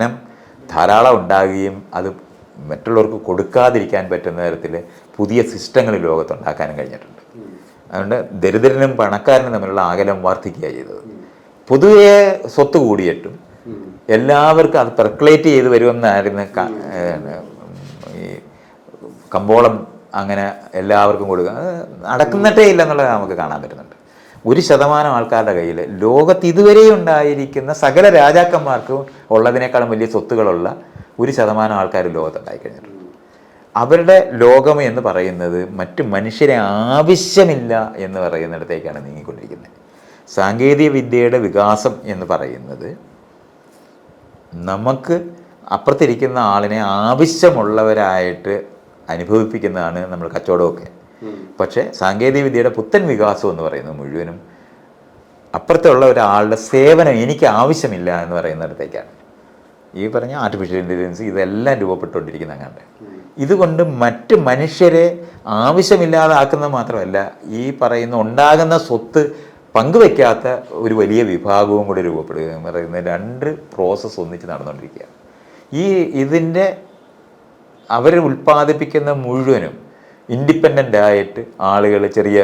ധനം ധാരാളം ഉണ്ടാകുകയും അത് മറ്റുള്ളവർക്ക് കൊടുക്കാതിരിക്കാൻ പറ്റുന്ന തരത്തിൽ പുതിയ സിസ്റ്റങ്ങൾ ലോകത്തുണ്ടാക്കാനും കഴിഞ്ഞിട്ടുണ്ട്. അതുകൊണ്ട് ദരിദ്രനും പണക്കാരനും തമ്മിലുള്ള അകലം വർദ്ധിക്കുക ചെയ്തത്. പൊതുവെ സ്വത്ത് കൂടിയിട്ടും എല്ലാവർക്കും അത് പെർക്കുലേറ്റ് ചെയ്ത് വരുമെന്നായിരുന്നു ഈ കമ്പോളം അങ്ങനെ എല്ലാവർക്കും കൊടുക്കുക അത് നടക്കുന്നിട്ടേ ഇല്ല എന്നുള്ളത് നമുക്ക് കാണാൻ പറ്റുന്നുണ്ട്. ഒരു ശതമാനം ആൾക്കാരുടെ കയ്യിൽ ലോകത്ത് ഇതുവരെ ഉണ്ടായിരിക്കുന്ന സകല രാജാക്കന്മാർക്കും ഉള്ളതിനേക്കാളും വലിയ സ്വത്തുകളുള്ള ഒരു ശതമാനം ആൾക്കാർ ലോകത്തുണ്ടായി കഴിഞ്ഞിട്ടുണ്ട്. അവരുടെ ലോകം എന്ന് പറയുന്നത് മറ്റ് മനുഷ്യരെ ആവശ്യമില്ല എന്ന് പറയുന്നിടത്തേക്കാണ് നീങ്ങിക്കൊണ്ടിരിക്കുന്നത്. സാങ്കേതിക വിദ്യയുടെ വികാസം എന്ന് പറയുന്നത് നമുക്ക് അപ്പുറത്തിരിക്കുന്ന ആളിനെ ആവശ്യമുള്ളവരായിട്ട് അനുഭവിപ്പിക്കുന്നതാണ് നമ്മൾ കച്ചവടമൊക്കെ. പക്ഷേ സാങ്കേതികവിദ്യയുടെ പുത്തൻ വികാസം എന്ന് പറയുന്നത് മുഴുവനും അപ്പുറത്തുള്ള ഒരാളുടെ സേവനം എനിക്ക് ആവശ്യമില്ല എന്ന് പറയുന്നിടത്തേക്കാണ്. ഈ പറഞ്ഞ ആർട്ടിഫിഷ്യൽ ഇന്റലിജൻസ് ഇതെല്ലാം രൂപപ്പെട്ടുകൊണ്ടിരിക്കുന്ന അങ്ങാണ്ട്. ഇതുകൊണ്ട് മറ്റ് മനുഷ്യരെ ആവശ്യമില്ലാതാക്കുന്നത് മാത്രമല്ല ഈ പറയുന്ന ഉണ്ടാകുന്ന സ്വത്ത് പങ്കുവെക്കാത്ത ഒരു വലിയ വിഭാഗവും കൂടി രൂപപ്പെടുക എന്ന് പറയുന്ന രണ്ട് പ്രോസസ്സ് ഒന്നിച്ച് നടന്നുകൊണ്ടിരിക്കുകയാണ്. ഈ ഇതിന്റെ അവർ ഉൽപ്പാദിപ്പിക്കുന്ന മുഴുവനും ഇൻഡിപെൻഡന്റ് ആയിട്ട് ആളുകൾ ചെറിയ